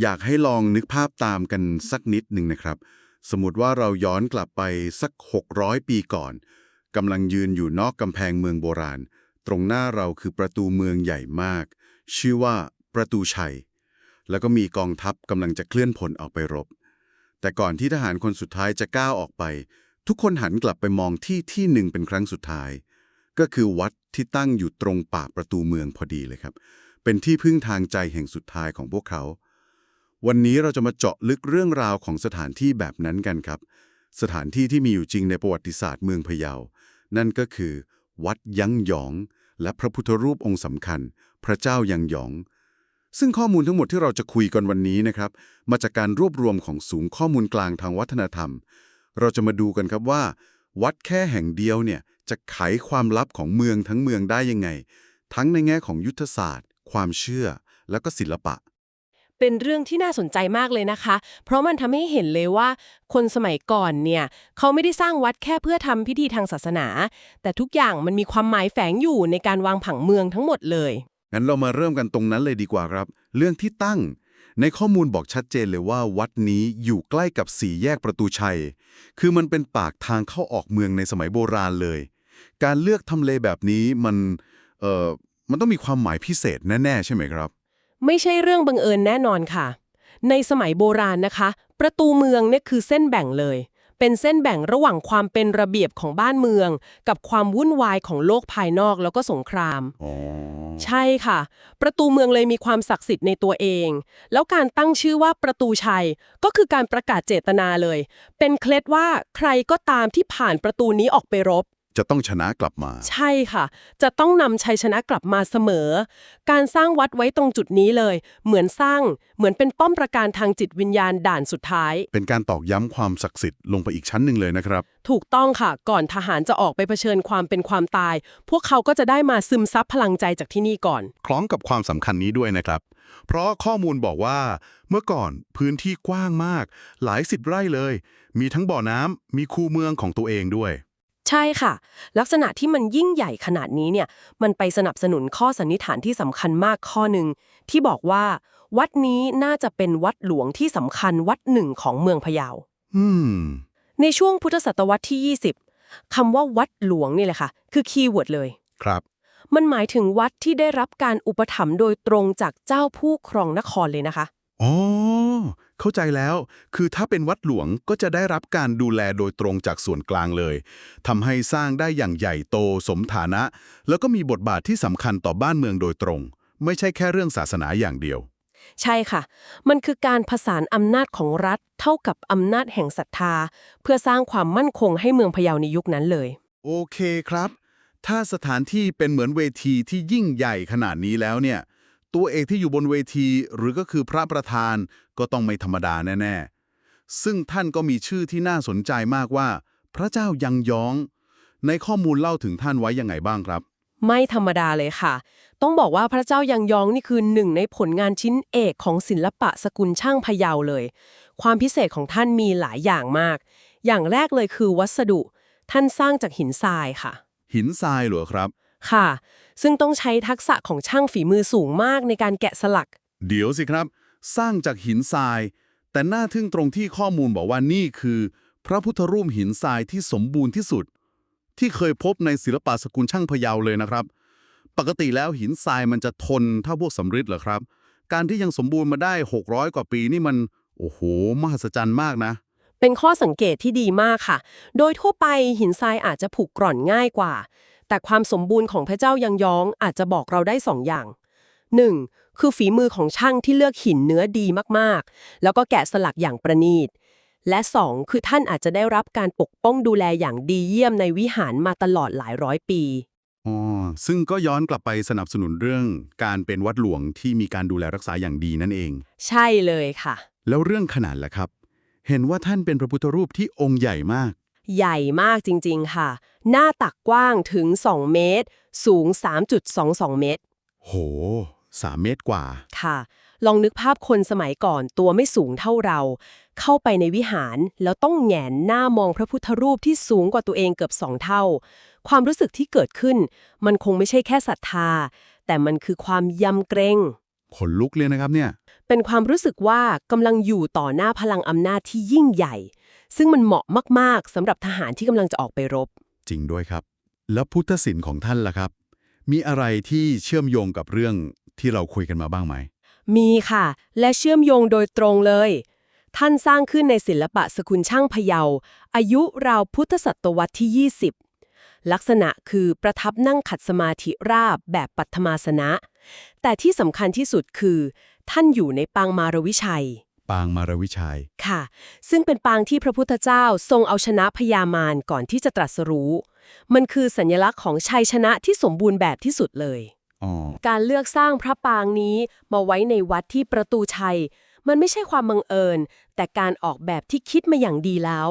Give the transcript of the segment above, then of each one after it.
อยากให้ลองนึกภาพตามกันสักนิดหนึ่งนะครับ สมมติว่าเราย้อนกลับไปสัก 600 ปีก่อนกำลังยืนอยู่นอกกำแพงเมืองโบราณ ตรงหน้าเราคือประตูเมืองใหญ่มาก ชื่อว่าประตูชัย แล้วก็มีกองทัพกำลังจะเคลื่อนพลออกไปรบ แต่ก่อนที่ทหารคนสุดท้ายจะก้าวออกไป ทุกคนหันกลับไปมองที่ที่หนึ่งเป็นครั้งสุดท้าย ก็คือวัดที่ตั้งอยู่ตรงปากประตูเมืองพอดีเลยครับ เป็นที่พึ่งทางใจแห่งสุดท้ายของพวกเขา วันนี้เราจะมาเจาะลึกเรื่องราวของสถานที่แบบนั้นกันครับ สถานที่ที่มีอยู่จริงในประวัติศาสตร์เมืองพะเยา นั่นก็คือ วัดยังหยอง และพระพุทธรูปองค์สำคัญ พระเจ้ายังหยอง ซึ่งข้อมูลทั้งหมดที่เราจะคุยกันวันนี้นะครับ มาจากการรวบรวมของศูนย์ข้อมูลกลางทางวัฒนธรรม เราจะมาดูกันครับว่า วัดแค่แห่งเดียวเนี่ยจะไขความลับของเมืองทั้งเมืองได้ยังไง ทั้งในแง่ของยุทธศาสตร์ ความเชื่อ แล้วก็ศิลปะ เป็นเรื่องที่น่าสนใจมากเลยนะคะ เพราะมันทำให้เห็นเลยว่า คนสมัยก่อนเนี่ยเขาไม่ได้สร้างวัดแค่เพื่อทำพิธีทางศาสนา แต่ทุกอย่างมันมีความหมายแฝงอยู่ในการวางผังเมืองทั้งหมดเลยงั้นเรามาเริ่มกันตรงนั้นเลยดีกว่าครับ เรื่องที่ตั้ง ในข้อมูลบอกชัดเจนเลยว่า วัดนี้อยู่ใกล้กับสี่แยกประตูชัย คือมันเป็นปากทางเข้าออกเมืองในสมัยโบราณเลย การเลือกทำเลแบบนี้มันเอ่อมันต้องมีความหมายพิเศษแน่ๆใช่ไหมครับ ไม่ใช่เรื่องบังเอิญแน่นอนค่ะ ในสมัยโบราณนะคะ ประตูเมืองเนี่ยคือเส้นแบ่งเลย เป็นเส้นแบ่งระหว่างความเป็นระเบียบของบ้านเมือง กับความวุ่นวายของโลกภายนอกแล้วก็สงครามอ๋อใช่ค่ะ ประตูเมืองเลยมีความศักดิ์สิทธิ์ในตัวเอง แล้วการตั้งชื่อว่าประตูชัย ก็คือการประกาศเจตนาเลย เป็นเคล็ดว่าใครก็ตามที่ผ่านประตูนี้ออกไปรบ จะต้องชนะกลับมา ใช่ค่ะ จะต้องนำชัยชนะกลับมาเสมอ การสร้างวัดไว้ตรงจุดนี้เลย เหมือนสร้างเหมือนเป็นป้อมประการทางจิตวิญญาณด่านสุดท้าย เป็นการตอกย้ำความศักดิ์สิทธิ์ลงไปอีกชั้นหนึ่งเลยนะครับ ถูกต้องค่ะ ก่อนทหารจะออกไปเผชิญความเป็นความตาย พวกเขาก็จะได้มาซึมซับพลังใจจากที่นี่ก่อน คล้องกับความสำคัญนี้ด้วยนะครับ เพราะข้อมูลบอกว่า เมื่อก่อนพื้นที่กว้างมาก หลายสิบไร่เลย มีทั้งบ่อน้ำมีคูเมืองของตัวเองด้วย ใช่ค่ะ ลักษณะที่มันยิ่งใหญ่ขนาดนี้เนี่ยมันไปสนับสนุนข้อสันนิษฐานที่สำคัญมากข้อหนึ่งที่บอกว่า วัดนี้น่าจะเป็นวัดหลวงที่สำคัญวัดหนึ่งของเมืองพะเยา อืม ในช่วงพุทธศตวรรษที่ 20 คำว่าวัดหลวงนี่แหละค่ะ คือคีย์เวิร์ดเลย ครับ มันหมายถึงวัดที่ได้รับการอุปถัมภ์โดยตรงจากเจ้าผู้ครองนครเลยนะคะ อ๋อ เข้าใจแล้ว คือถ้าเป็นวัดหลวงก็จะได้รับการดูแลโดยตรงจากส่วนกลางเลยทำให้สร้างได้อย่างใหญ่โตสมฐานะ แล้วก็มีบทบาทที่สำคัญต่อบ้านเมืองโดยตรง ไม่ใช่แค่เรื่องศาสนาอย่างเดียว ใช่ค่ะ มันคือการผสานอำนาจของรัฐ เท่ากับอำนาจแห่งศรัทธา เพื่อสร้างความมั่นคงให้เมืองพะเยาในยุคนั้นเลย โอเคครับ ถ้าสถานที่เป็นเหมือนเวทีที่ยิ่งใหญ่ขนาดนี้แล้วเนี่ย ตัวเอกที่อยู่บนเวทีหรือก็คือพระประธานก็ต้องไม่ธรรมดาแน่ ๆ ซึ่งท่านก็มีชื่อที่น่าสนใจมากว่า พระเจ้ายังยอง ในข้อมูลเล่าถึงท่านไว้ยังไงบ้างครับ ไม่ธรรมดาเลยค่ะ ต้องบอกว่าพระเจ้ายังยองนี่คือหนึ่งในผลงานชิ้นเอกของศิลปะสกุลช่างพะเยาเลย ความพิเศษของท่านมีหลายอย่างมาก อย่างแรกเลยคือวัสดุ ท่านสร้างจากหินทรายค่ะ หินทรายเหรอครับ ค่ะ ซึ่งต้องใช้ทักษะของช่างฝีมือสูงมากในการแกะสลัก เดี๋ยวสิครับ สร้างจากหินทราย แต่น่าทึ่งตรงที่ข้อมูลบอกว่านี่คือ พระพุทธรูปหินทรายที่สมบูรณ์ที่สุด ที่เคยพบในศิลปะสกุลช่างพะเยาเลยนะครับ ปกติแล้วหินทรายมันจะทนเท่าพวกสำริดเหรอครับ การที่ยังสมบูรณ์มาได้ 600 กว่าปีนี่มันโอ้โหมหัศจรรย์มากนะเป็นข้อสังเกตที่ดีมากค่ะ โดยทั่วไปหินทรายอาจจะผุกร่อนง่ายกว่า แต่ความสมบูรณ์ของพระเจ้ายังยองอาจจะบอกเราได้สองอย่าง 1. คือฝีมือของช่างที่เลือกหินเนื้อดีมากๆ แล้วก็แกะสลักอย่างประณีต และ 2. คือท่านอาจจะได้รับการปกป้องดูแลอย่างดีเยี่ยมในวิหารมาตลอดหลายร้อยปีอ๋อซึ่งก็ย้อนกลับไปสนับสนุนเรื่องการเป็นวัดหลวงที่มีการดูแลรักษาอย่างดีนั่นเอง ใช่เลยค่ะ แล้วเรื่องขนาดล่ะครับ เห็นว่าท่านเป็นพระพุทธรูปที่องค์ใหญ่มาก ใหญ่มากจริงๆค่ะ หน้าตักกว้างถึง 2 เมตร สูง 3.22 เมตร โหสามเมตรกว่า ค่ะ ลองนึกภาพคนสมัยก่อนตัวไม่สูงเท่าเรา เข้าไปในวิหารแล้วต้องแหงนหน้ามองพระพุทธรูปที่สูงกว่าตัวเองเกือบสองเท่า ความรู้สึกที่เกิดขึ้น มันคงไม่ใช่แค่ศรัทธา แต่มันคือความยำเกรงขนลุกเลยนะครับเนี่ย เป็นความรู้สึกว่ากำลังอยู่ต่อหน้าพลังอำนาจที่ยิ่งใหญ่ ซึ่งมันเหมาะมากๆสำหรับทหารที่กำลังจะออกไปรบ จริงด้วยครับ แล้วพุทธศิลป์ของท่านล่ะครับ มีอะไรที่เชื่อมโยงกับเรื่องที่เราคุยกันมาบ้างไหม มีค่ะ และเชื่อมโยงโดยตรงเลย ท่านสร้างขึ้นในศิลปะสกุลช่างพะเยา อายุราวพุทธศตวรรษที่ 20 ลักษณะคือประทับนั่งขัดสมาธิราบแบบปัทมาสนะ แต่ที่สำคัญที่สุดคือ ท่านอยู่ในปางมารวิชัย ปางมารวิชัย ค่ะ ซึ่งเป็นปางที่พระพุทธเจ้าทรงเอาชนะพญามารก่อนที่จะตรัสรู้ มันคือสัญลักษณ์ของชัยชนะที่สมบูรณ์แบบที่สุดเลยอ๋อการเลือกสร้างพระปางนี้มาไว้ในวัดที่ประตูชัย มันไม่ใช่ความบังเอิญ แต่การออกแบบที่คิดมาอย่างดีแล้ว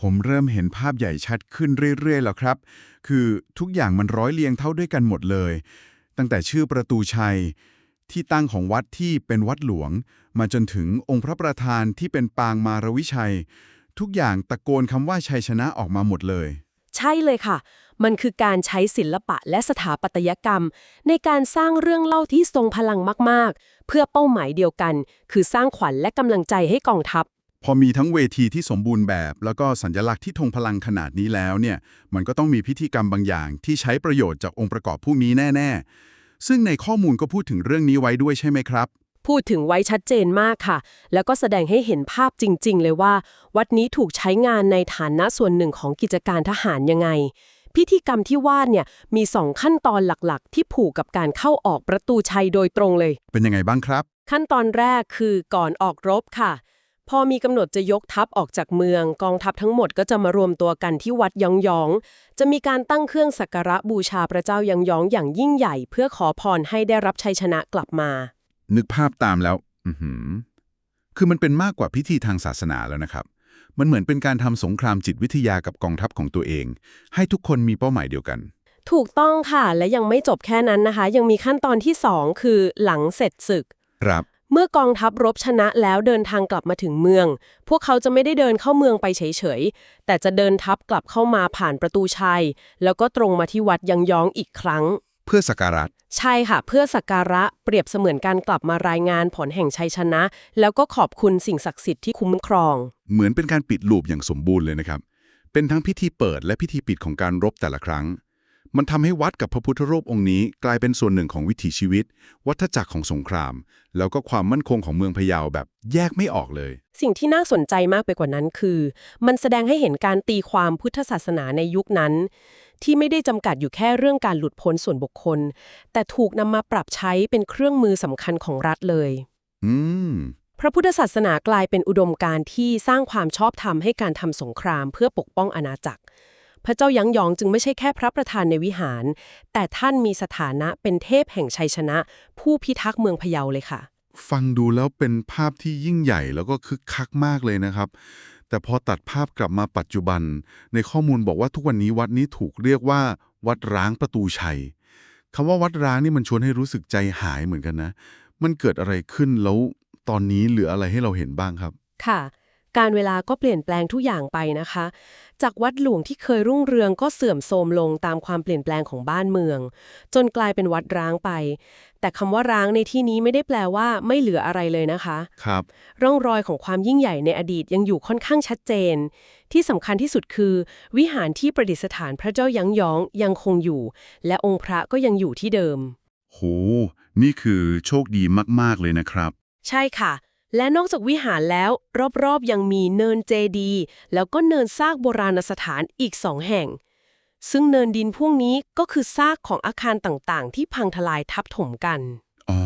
ผมเริ่มเห็นภาพใหญ่ชัดขึ้นเรื่อยๆแล้วครับ คือทุกอย่างมันร้อยเรียงเท่าด้วยกันหมดเลย ตั้งแต่ชื่อประตูชัย ที่ตั้งของวัดที่เป็นวัดหลวง มาจนถึงองค์พระประธานที่เป็นปางมารวิชัย ทุกอย่างตะโกนคำว่าชัยชนะออกมาหมดเลย ใช่เลยค่ะ มันคือการใช้ศิลปะและสถาปัตยกรรม ในการสร้างเรื่องเล่าที่ทรงพลังมากๆ เพื่อเป้าหมายเดียวกัน คือสร้างขวัญและกำลังใจให้กองทัพพอมีทั้งเวทีที่สมบูรณ์แบบ แล้วก็สัญลักษณ์ที่ทงพลังขนาดนี้แล้วเนี่ย มันก็ต้องมีพิธีกรรมบางอย่างที่ใช้ประโยชน์จากองค์ประกอบพวกนี้แน่ ๆ ซึ่งในข้อมูลก็พูดถึงเรื่องนี้ไว้ด้วยใช่ไหมครับ พูดถึงไว้ชัดเจนมากค่ะ แล้วก็แสดงให้เห็นภาพจริง ๆ เลยว่า วัดนี้ถูกใช้งานในฐานะส่วนหนึ่งของกิจการทหารยังไง พิธีกรรมที่วาดเนี่ยมีสองขั้นตอนหลักๆ ที่ผูกกับการเข้าออกประตูชัยโดยตรงเลย เป็นยังไงบ้างครับ ขั้นตอนแรกคือก่อนออกรบค่ะ พอมีกำหนดจะยกทัพออกจากเมือง กองทัพทั้งหมดก็จะมารวมตัวกันที่วัดยองยอง จะมีการตั้งเครื่องสักการะบูชาพระเจ้ายองยองอย่างยิ่งใหญ่ เพื่อขอพรให้ได้รับชัยชนะกลับมา นึกภาพตามแล้ว อือหือคือมันเป็นมากกว่าพิธีทางศาสนาแล้วนะครับ มันเหมือนเป็นการทำสงครามจิตวิทยากับกองทัพของตัวเอง ให้ทุกคนมีเป้าหมายเดียวกัน ถูกต้องค่ะ และยังไม่จบแค่นั้นนะคะ ยังมีขั้นตอนที่2คือหลังเสร็จศึก ครับ เมื่อกองทัพรบชนะแล้วเดินทางกลับมาถึงเมือง พวกเขาจะไม่ได้เดินเข้าเมืองไปเฉยๆ แต่จะเดินทัพกลับเข้ามาผ่านประตูชัย แล้วก็ตรงมาที่วัดยังยองอีกครั้ง เพื่อสักการะใช่ค่ะ เพื่อสักการะเปรียบเสมือนการกลับมารายงานผลแห่งชัยชนะ แล้วก็ขอบคุณสิ่งศักดิ์สิทธิ์ที่คุ้มครอง เหมือนเป็นการปิดลูปอย่างสมบูรณ์เลยนะครับ เป็นทั้งพิธีเปิดและพิธีปิดของการรบแต่ละครั้ง มันทำให้วัดกับพระพุทธรูปองค์นี้ กลายเป็นส่วนหนึ่งของวิถีชีวิต วัฏจักรของสงคราม แล้วก็ความมั่นคงของเมืองพะเยาแบบแยกไม่ออกเลย สิ่งที่น่าสนใจมากไปกว่านั้นคือ มันแสดงให้เห็นการตีความพุทธศาสนาในยุคนั้น ที่ไม่ได้จำกัดอยู่แค่เรื่องการหลุดพ้นส่วนบุคคล แต่ถูกนำมาปรับใช้เป็นเครื่องมือสำคัญของรัฐเลย อืมพระพุทธศาสนากลายเป็นอุดมการณ์ที่สร้างความชอบธรรมให้การทำสงครามเพื่อปกป้องอาณาจักร พระเจ้ายั้งยองจึงไม่ใช่แค่พระประธานในวิหาร แต่ท่านมีสถานะเป็นเทพแห่งชัยชนะ ผู้พิทักษ์เมืองพะเยาเลยค่ะ ฟังดูแล้วเป็นภาพที่ยิ่งใหญ่แล้วก็คึกคักมากเลยนะครับ แต่พอตัดภาพกลับมาปัจจุบัน ในข้อมูลบอกว่าทุกวันนี้วัดนี้ถูกเรียกว่า วัดร้างประตูชัยคำว่าวัดร้างนี่มันชวนให้รู้สึกใจหายเหมือนกันนะ มันเกิดอะไรขึ้นแล้วตอนนี้เหลืออะไรให้เราเห็นบ้างครับ ค่ะ การเวลาก็เปลี่ยนแปลงทุกอย่างไปนะคะ จากวัดหลวงที่เคยรุ่งเรืองก็เสื่อมโทรมลงตามความเปลี่ยนแปลงของบ้านเมือง จนกลายเป็นวัดร้างไป แต่คำว่าร้างในที่นี้ไม่ได้แปลว่าไม่เหลืออะไรเลยนะคะครับร่องรอยของความยิ่งใหญ่ในอดีตยังอยู่ค่อนข้างชัดเจน ที่สำคัญที่สุดคือ วิหารที่ประดิษฐานพระเจ้ายั้งยองยังคงอยู่ และองค์พระก็ยังอยู่ที่เดิม โห นี่คือโชคดีมาก ๆ เลยนะครับ ใช่ค่ะ และนอกจากวิหารแล้ว รอบๆยังมีเนินเจดีย์แล้วก็เนินซากโบราณสถานอีกสองแห่ง ซึ่งเนินดินพวกนี้ก็คือซากของอาคารต่างๆ ที่พังทลายทับถมกันอ๋อ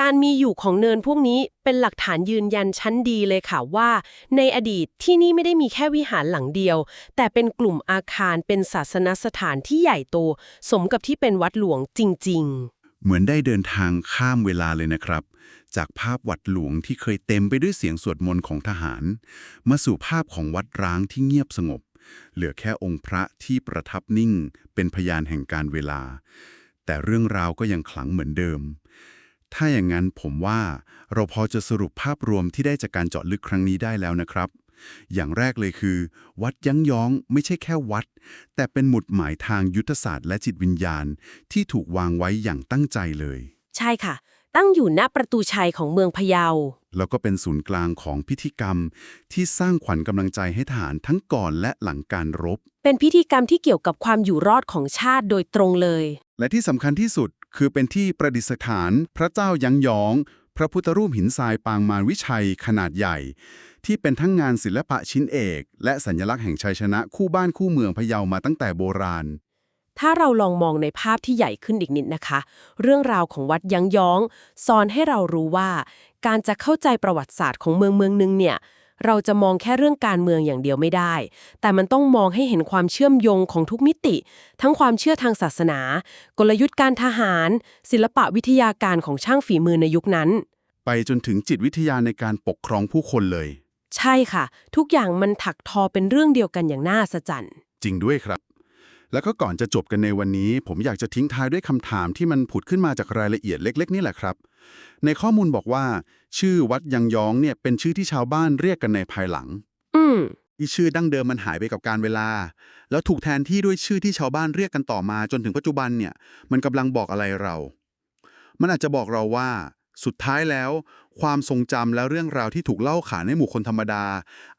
การมีอยู่ของเนินพวกนี้เป็นหลักฐานยืนยันชั้นดีเลยค่ะว่า ในอดีตที่นี่ไม่ได้มีแค่วิหารหลังเดียว แต่เป็นกลุ่มอาคารเป็นศาสนสถานที่ใหญ่โต สมกับที่เป็นวัดหลวงจริง ๆ เหมือนได้เดินทางข้ามเวลาเลยนะครับ จากภาพวัดหลวงที่เคยเต็มไปด้วยเสียงสวดมนต์ของทหาร มาสู่ภาพของวัดร้างที่เงียบสงบ เหลือแค่องค์พระที่ประทับนิ่ง เป็นพยานแห่งการเวลา แต่เรื่องราวก็ยังขลังเหมือนเดิม ถ้าอย่างนั้นผมว่าเราพอจะสรุปภาพรวมที่ได้จากการเจาะลึกครั้งนี้ได้แล้วนะครับอย่างแรกเลยคือ วัดยั้งย้องไม่ใช่แค่วัด แต่เป็นหมุดหมายทางยุทธศาสตร์และจิตวิญญาณ ที่ถูกวางไว้อย่างตั้งใจเลย ใช่ค่ะ ตั้งอยู่ณประตูชัยของเมืองพะเยา แล้วก็เป็นศูนย์กลางของพิธีกรรม ที่สร้างขวัญกำลังใจให้ทหารทั้งก่อนและหลังการรบ เป็นพิธีกรรมที่เกี่ยวกับความอยู่รอดของชาติโดยตรงเลย และที่สำคัญที่สุดคือเป็นที่ประดิษฐาน พระเจ้ายังยอง พระพุทธรูปหินทรายปางมารวิชัยขนาดใหญ่ ที่เป็นทั้งงานศิลปะชิ้นเอก และสัญลักษณ์แห่งชัยชนะคู่บ้านคู่เมืองพะเยามาตั้งแต่โบราณ ถ้าเราลองมองในภาพที่ใหญ่ขึ้นอีกนิดนะคะ เรื่องราวของวัดยังย้องสอนให้เรารู้ว่า การจะเข้าใจประวัติศาสตร์ของเมืองเมืองหนึงเนี่ยเราจะมองแค่เรื่องการเมืองอย่างเดียวไม่ได้ แต่มันต้องมองให้เห็นความเชื่อมโยงของทุกมิติ ทั้งความเชื่อทางศาสนา กลยุทธ์การทหาร ศิลปะวิทยาการของช่างฝีมือในยุคนั้น ไปจนถึงจิตวิทยาในการปกครองผู้คนเลย ใช่ค่ะ ทุกอย่างมันถักทอเป็นเรื่องเดียวกันอย่างน่าสะใจรรย์จริงด้วยครับ แล้วก็ก่อนจะจบกันในวันนี้ ผมอยากจะทิ้งท้ายด้วยคำถามที่มันผุดขึ้นมาจากรายละเอียดเล็ก ๆ นี่แหละครับ ในข้อมูลบอกว่า ชื่อวัดยังยองเนี่ยเป็นชื่อที่ชาวบ้านเรียกกันในภายหลัง อืมที่ชื่อดั้งเดิมมันหายไปกับการเวลา แล้วถูกแทนที่ด้วยชื่อที่ชาวบ้านเรียกกันต่อมาจนถึงปัจจุบันเนี่ย มันกำลังบอกอะไรเรา มันอาจจะบอกเราว่า สุดท้ายแล้ว ความทรงจำและเรื่องราวที่ถูกเล่าขานในหมู่คนธรรมดา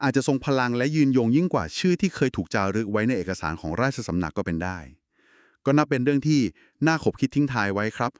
อาจจะทรงพลังและยืนยงยิ่งกว่าชื่อที่เคยถูกจารึกไว้ในเอกสารของราชสำนักก็เป็นได้ ก็นับเป็นเรื่องที่น่าขบคิดทิ้งทายไว้ครับ